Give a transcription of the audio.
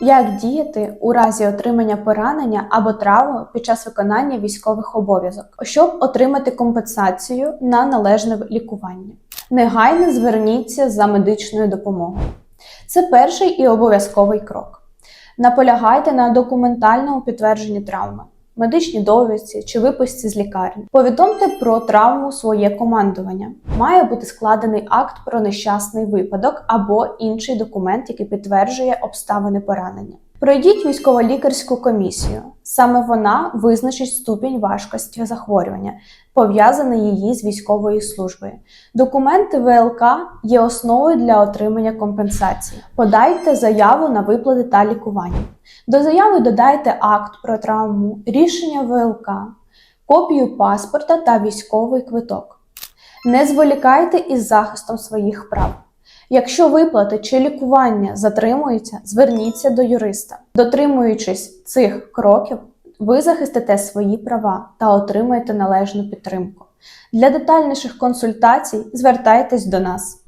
Як діяти у разі отримання поранення або травми під час виконання військових обов'язок, щоб отримати компенсацію на належне лікування? Негайно зверніться за медичною допомогою. Це перший і обов'язковий крок. Наполягайте на документальному підтвердженні травми, медичній довідці чи виписці з лікарні. Повідомте про травму своє командування. Має бути складений акт про нещасний випадок або інший документ, який підтверджує обставини поранення. Пройдіть військово-лікарську комісію. Саме вона визначить ступінь важкості захворювання, пов'язаний її з військовою службою. Документи ВЛК є основою для отримання компенсації. Подайте заяву на виплати та лікування. До заяви додайте акт про травму, рішення ВЛК, копію паспорта та військовий квиток. Не зволікайте із захистом своїх прав. Якщо виплати чи лікування затримуються, зверніться до юриста. Дотримуючись цих кроків, ви захистите свої права та отримаєте належну підтримку. Для детальніших консультацій звертайтесь до нас.